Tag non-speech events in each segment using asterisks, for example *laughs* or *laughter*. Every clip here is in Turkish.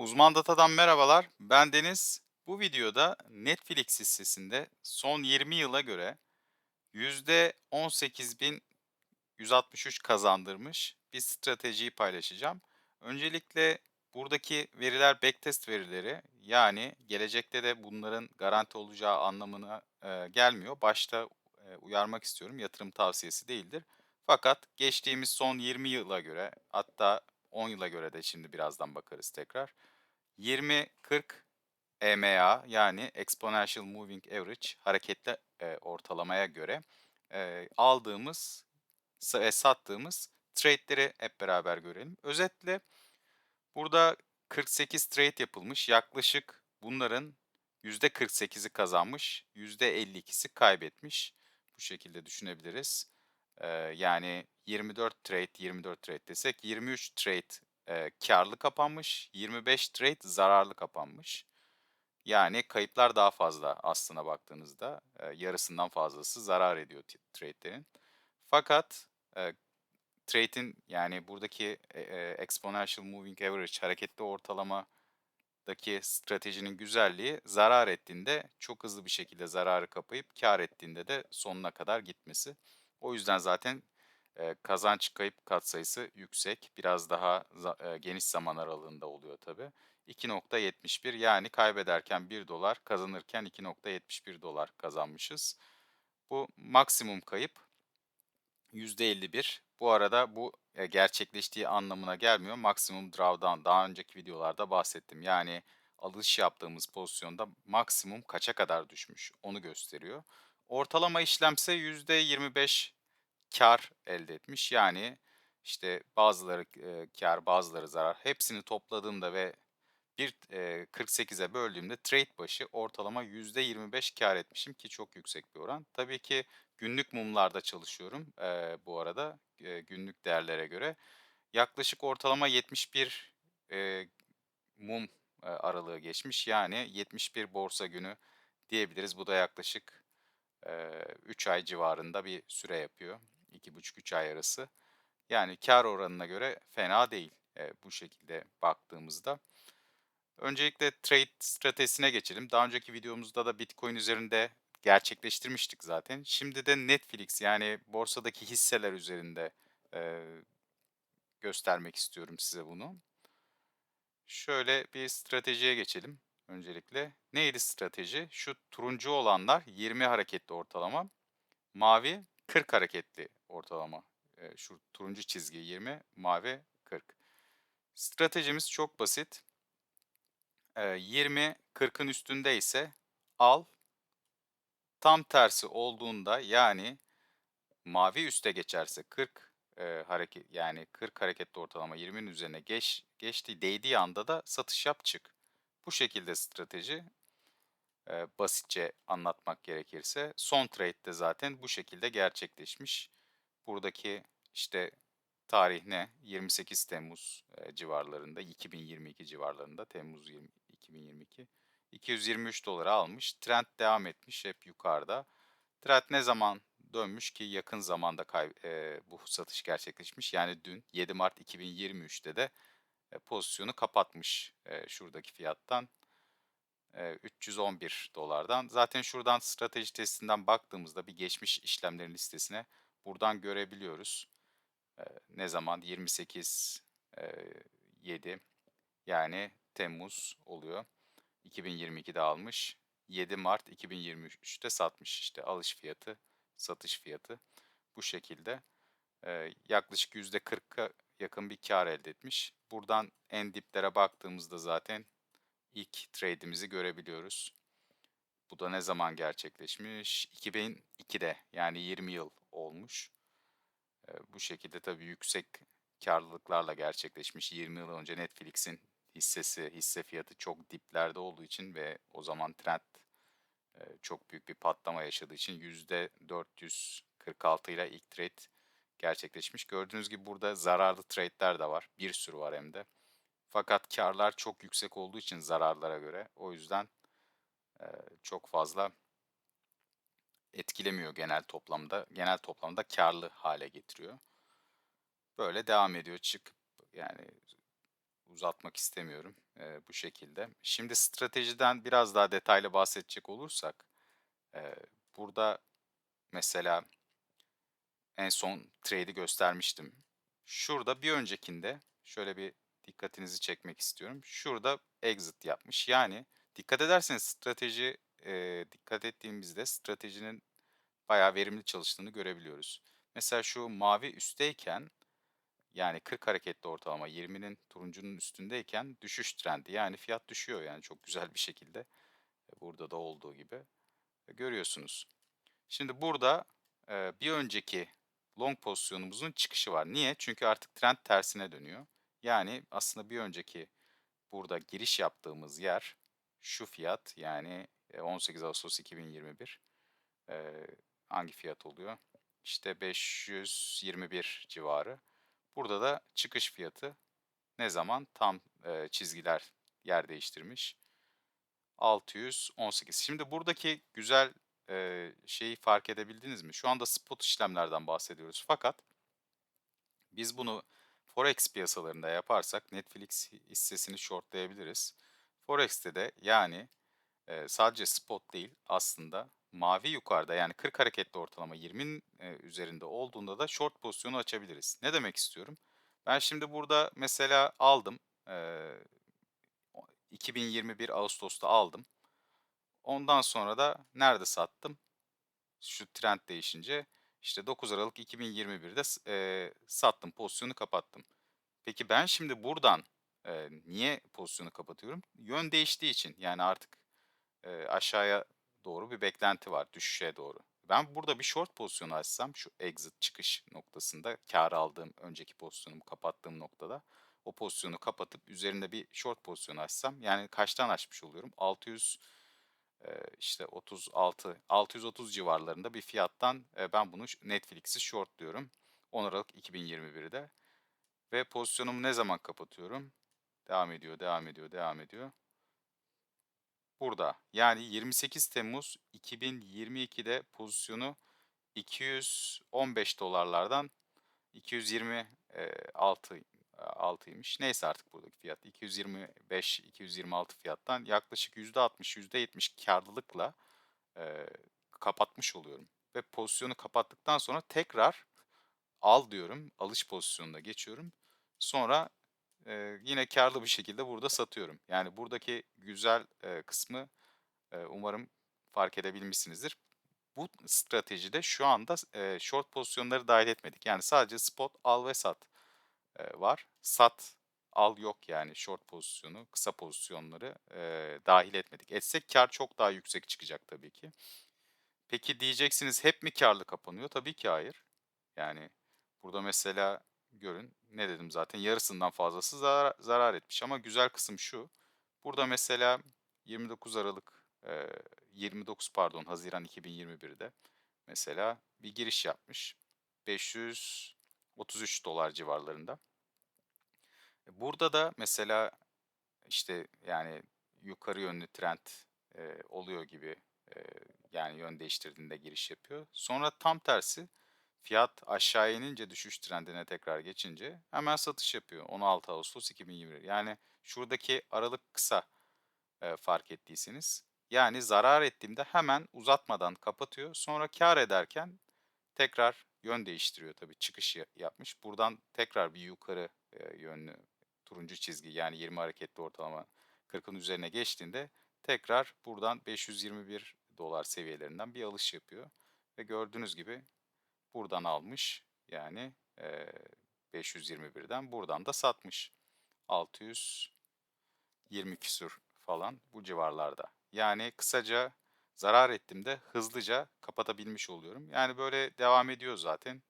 Uzman Data'dan merhabalar. Ben Deniz. Bu videoda Netflix hissesinde son 20 yıla göre %18.163 kazandırmış bir stratejiyi paylaşacağım. Öncelikle buradaki veriler backtest verileri yani gelecekte de bunların garanti olacağı anlamına e, gelmiyor. Başta e, uyarmak istiyorum yatırım tavsiyesi değildir. Fakat geçtiğimiz son 20 yıla göre hatta 10 yıla göre de şimdi birazdan bakarız tekrar. 20-40 EMA yani Exponential Moving Average hareketli e, ortalamaya göre e, aldığımız ve sattığımız trade'leri hep beraber görelim. Özetle burada 48 trade yapılmış. Yaklaşık bunların %48'i kazanmış, %52'si kaybetmiş. Bu şekilde düşünebiliriz. Ee, yani 24 trade, 24 trade desek 23 trade e, karlı kapanmış, 25 trade zararlı kapanmış. Yani kayıplar daha fazla aslına baktığınızda. E, yarısından fazlası zarar ediyor trade'lerin. Fakat e, trade'in yani buradaki e, e, exponential moving average hareketli ortalamadaki stratejinin güzelliği zarar ettiğinde çok hızlı bir şekilde zararı kapayıp kar ettiğinde de sonuna kadar gitmesi. O yüzden zaten kazanç kayıp katsayısı yüksek. Biraz daha geniş zaman aralığında oluyor tabii. 2.71 yani kaybederken 1 dolar, kazanırken 2.71 dolar kazanmışız. Bu maksimum kayıp %51. Bu arada bu gerçekleştiği anlamına gelmiyor. Maksimum drawdown daha önceki videolarda bahsettim. Yani alış yaptığımız pozisyonda maksimum kaça kadar düşmüş onu gösteriyor. Ortalama işlemse %25 kar elde etmiş. Yani işte bazıları kar, bazıları zarar. Hepsini topladığımda ve bir e, 48'e böldüğümde trade başı ortalama %25 kar etmişim ki çok yüksek bir oran. Tabii ki günlük mumlarda çalışıyorum bu arada günlük değerlere göre. Yaklaşık ortalama 71 e, mum aralığı geçmiş. Yani 71 borsa günü diyebiliriz. Bu da yaklaşık e, 3 ay civarında bir süre yapıyor. 2,5-3 ay arası. Yani kar oranına göre fena değil e, bu şekilde baktığımızda. Öncelikle trade stratejisine geçelim. Daha önceki videomuzda da Bitcoin üzerinde gerçekleştirmiştik zaten. Şimdi de Netflix yani borsadaki hisseler üzerinde e, göstermek istiyorum size bunu. Şöyle bir stratejiye geçelim öncelikle. Neydi strateji? Şu turuncu olanlar 20 hareketli ortalama. Mavi 40 hareketli ortalama. E, şu turuncu çizgi 20, mavi 40. Stratejimiz çok basit. E, 20 40'ın üstünde ise al. Tam tersi olduğunda yani mavi üste geçerse 40 e, hareket yani 40 hareketli ortalama 20'nin üzerine geç geçtiği değdiği anda da satış yap çık. Bu şekilde strateji e, basitçe anlatmak gerekirse son trade'de zaten bu şekilde gerçekleşmiş. Buradaki işte tarih ne? 28 Temmuz civarlarında 2022 civarlarında Temmuz 20, 2022 223 dolara almış. Trend devam etmiş hep yukarıda. Trend ne zaman dönmüş ki yakın zamanda kay- e, bu satış gerçekleşmiş. Yani dün 7 Mart 2023'te de e, pozisyonu kapatmış e, şuradaki fiyattan. e, 311 dolardan. Zaten şuradan strateji testinden baktığımızda bir geçmiş işlemlerin listesine buradan görebiliyoruz. Ne zaman? 28 e, 7 yani Temmuz oluyor. 2022'de almış. 7 Mart 2023'te satmış. İşte alış fiyatı, satış fiyatı bu şekilde. Yaklaşık %40'a yakın bir kar elde etmiş. Buradan en diplere baktığımızda zaten ilk trade'imizi görebiliyoruz. Bu da ne zaman gerçekleşmiş? 2002'de yani 20 yıl olmuş. Ee, bu şekilde tabii yüksek karlılıklarla gerçekleşmiş. 20 yıl önce Netflix'in hissesi, hisse fiyatı çok diplerde olduğu için ve o zaman trend e, çok büyük bir patlama yaşadığı için %446 ile ilk trade gerçekleşmiş. Gördüğünüz gibi burada zararlı trade'ler de var. Bir sürü var hem de. Fakat karlar çok yüksek olduğu için zararlara göre o yüzden e, çok fazla etkilemiyor genel toplamda. Genel toplamda karlı hale getiriyor. Böyle devam ediyor çıkıp yani uzatmak istemiyorum, eee, bu şekilde. Şimdi stratejiden biraz daha detaylı bahsedecek olursak, eee, burada mesela en son trade'i göstermiştim. Şurada bir öncekinde şöyle bir dikkatinizi çekmek istiyorum. Şurada exit yapmış. Yani dikkat ederseniz strateji, eee, dikkat ettiğimizde stratejinin bayağı verimli çalıştığını görebiliyoruz. Mesela şu mavi üstteyken yani 40 hareketli ortalama 20'nin turuncunun üstündeyken düşüş trendi. Yani fiyat düşüyor yani çok güzel bir şekilde. E, Burada da olduğu gibi e, görüyorsunuz. Şimdi burada e, bir önceki long pozisyonumuzun çıkışı var. Niye? Çünkü artık trend tersine dönüyor. Yani aslında bir önceki burada giriş yaptığımız yer şu fiyat yani e, 18 Ağustos 2021 e, hangi fiyat oluyor? İşte 521 civarı. Burada da çıkış fiyatı ne zaman? Tam e, çizgiler yer değiştirmiş. 618. Şimdi buradaki güzel e, şeyi fark edebildiniz mi? Şu anda spot işlemlerden bahsediyoruz. Fakat biz bunu Forex piyasalarında yaparsak Netflix hissesini shortlayabiliriz. Forex'te de yani e, sadece spot değil aslında mavi yukarıda yani 40 hareketli ortalama 20'nin e, üzerinde olduğunda da short pozisyonu açabiliriz. Ne demek istiyorum? Ben şimdi burada mesela aldım. e, o- 2021 Ağustos'ta aldım. Ondan sonra da nerede sattım? Şu trend değişince işte 9 Aralık 2021'de s- e, sattım, pozisyonu kapattım. Peki ben şimdi buradan e, niye pozisyonu kapatıyorum? Yön değiştiği için yani artık e, aşağıya doğru bir beklenti var, düşüşe doğru. Ben burada bir short pozisyonu açsam şu exit çıkış noktasında kar aldığım önceki pozisyonumu kapattığım noktada o pozisyonu kapatıp üzerinde bir short pozisyonu açsam yani kaçtan açmış oluyorum? 600 e, işte 36 630 civarlarında bir fiyattan ben bunu Netflix'i short diyorum. 10 Aralık 2021'de ve pozisyonumu ne zaman kapatıyorum? Devam ediyor, devam ediyor, devam ediyor. Burada. Yani 28 Temmuz 2022'de pozisyonu 215 dolarlardan 226 altıymış. Neyse artık buradaki fiyat 225 226 fiyattan yaklaşık %60 %70 karlılıkla e, kapatmış oluyorum. Ve pozisyonu kapattıktan sonra tekrar al diyorum. Alış pozisyonuna geçiyorum. Sonra e, yine karlı bir şekilde burada satıyorum. Yani buradaki güzel e, kısmı e, umarım fark edebilmişsinizdir. Bu stratejide şu anda e, short pozisyonları dahil etmedik. Yani sadece spot al ve sat e, var. Sat al yok yani short pozisyonu, kısa pozisyonları e, dahil etmedik. Etsek kar çok daha yüksek çıkacak tabii ki. Peki diyeceksiniz hep mi karlı kapanıyor? Tabii ki hayır. Yani burada mesela görün ne dedim zaten yarısından fazlası zarar, zarar etmiş ama güzel kısım şu. Burada mesela 29 Aralık e, 29 pardon Haziran 2021'de mesela bir giriş yapmış. 533 dolar civarlarında. E, Burada da mesela işte yani yukarı yönlü trend e, oluyor gibi e, yani yön değiştirdiğinde giriş yapıyor. Sonra tam tersi fiyat aşağı inince düşüş trendine tekrar geçince hemen satış yapıyor. 16 Ağustos 2021. Yani şuradaki aralık kısa e, fark ettiyseniz. Yani zarar ettiğimde hemen uzatmadan kapatıyor. Sonra kar ederken tekrar yön değiştiriyor tabii çıkış ya- yapmış. Buradan tekrar bir yukarı e, yönlü turuncu çizgi yani 20 hareketli ortalama 40'ın üzerine geçtiğinde tekrar buradan 521 dolar seviyelerinden bir alış yapıyor. Ve gördüğünüz gibi buradan almış yani e, 521'den buradan da satmış. 600 20 küsür falan bu civarlarda. Yani kısaca zarar ettiğimde hızlıca kapatabilmiş oluyorum. Yani böyle devam ediyor zaten.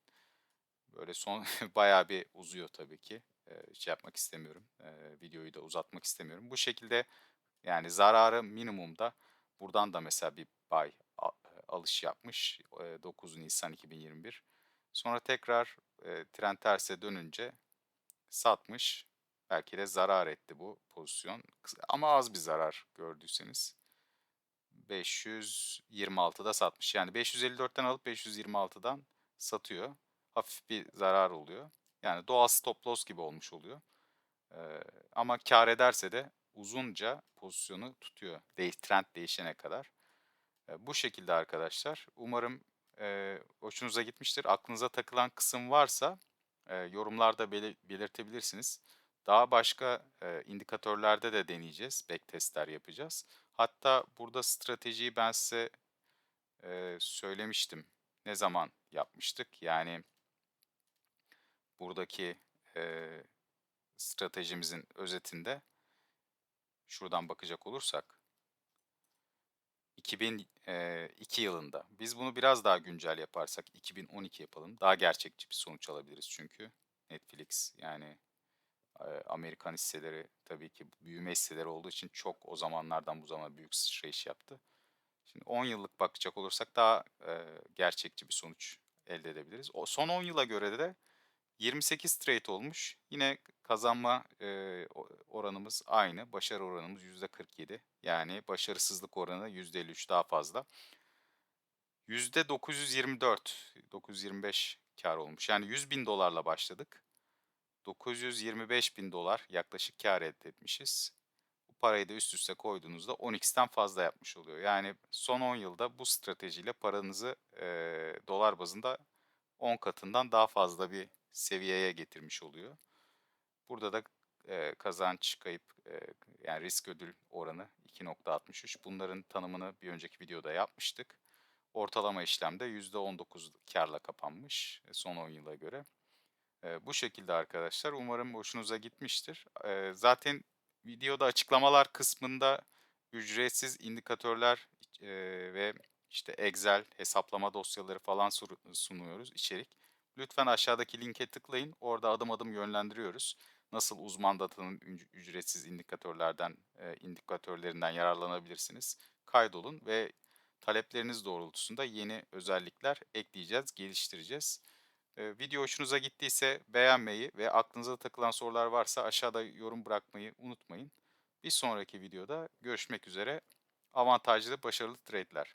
Böyle son *laughs* bayağı bir uzuyor tabii ki. Eee, şey yapmak istemiyorum. Eee, videoyu da uzatmak istemiyorum. Bu şekilde yani zararı minimumda buradan da mesela bir buy alış yapmış. eee, 9 Nisan 2021. Sonra tekrar trend terse dönünce satmış. Belki de zarar etti bu pozisyon. Ama az bir zarar gördüyseniz. 526'da satmış. Yani 554'ten alıp 526'dan satıyor. Hafif bir zarar oluyor. Yani doğal stop loss gibi olmuş oluyor. Ama kâr ederse de uzunca pozisyonu tutuyor, değiş trend değişene kadar. Bu şekilde arkadaşlar. Umarım, eee, hoşunuza gitmiştir. Aklınıza takılan kısım varsa, eee, yorumlarda belir belirtebilirsiniz. Daha başka, eee, indikatörlerde de deneyeceğiz, backtest'ler yapacağız. Hatta burada stratejiyi ben size, eee, söylemiştim. Ne zaman yapmıştık? Yani buradaki, eee, stratejimizin özetinde şuradan bakacak olursak 2000 eee, 2 yılında. Biz bunu biraz daha güncel yaparsak 2012 yapalım. Daha gerçekçi bir sonuç alabiliriz çünkü. Netflix yani, Amerikan hisseleri tabii ki büyüme hisseleri olduğu için çok o zamanlardan bu zamana büyük sıçrayış yaptı. Şimdi 10 yıllık bakacak olursak daha, gerçekçi bir sonuç elde edebiliriz. O son 10 yıla göre de 28 trade olmuş. Yine kazanma, o oranımız aynı. Başarı oranımız %47. Yani başarısızlık oranı %53 daha fazla. %924, 925 kâr olmuş. Yani $100.000'la başladık. $925.000 yaklaşık kâr elde etmişiz. Bu parayı da üst üste koyduğunuzda 10x'ten fazla yapmış oluyor. Yani son 10 yılda bu stratejiyle paranızı, eee, dolar bazında 10 katından daha fazla bir seviyeye getirmiş oluyor. Burada da, eee, kazanç, kayıp, eee, yani risk ödül oranı 2.63. Bunların tanımını bir önceki videoda yapmıştık. Ortalama işlemde %19 kârla kapanmış, eee, son 10 yıla göre. Eee, bu şekilde arkadaşlar. Umarım hoşunuza gitmiştir. Eee, zaten videoda açıklamalar kısmında ücretsiz indikatörler, eee, ve işte Excel hesaplama dosyaları falan sunuyoruz, içerik. Lütfen aşağıdaki linke tıklayın. Orada adım adım yönlendiriyoruz. Nasıl Uzman Data'nın üc ücretsiz indikatörlerden, eee, indikatörlerinden yararlanabilirsiniz. Kaydolun ve talepleriniz doğrultusunda yeni özellikler ekleyeceğiz, geliştireceğiz. Eee, video hoşunuza gittiyse beğenmeyi ve aklınıza takılan sorular varsa aşağıda yorum bırakmayı unutmayın. Bir sonraki videoda görüşmek üzere. Avantajlı, başarılı trade'ler.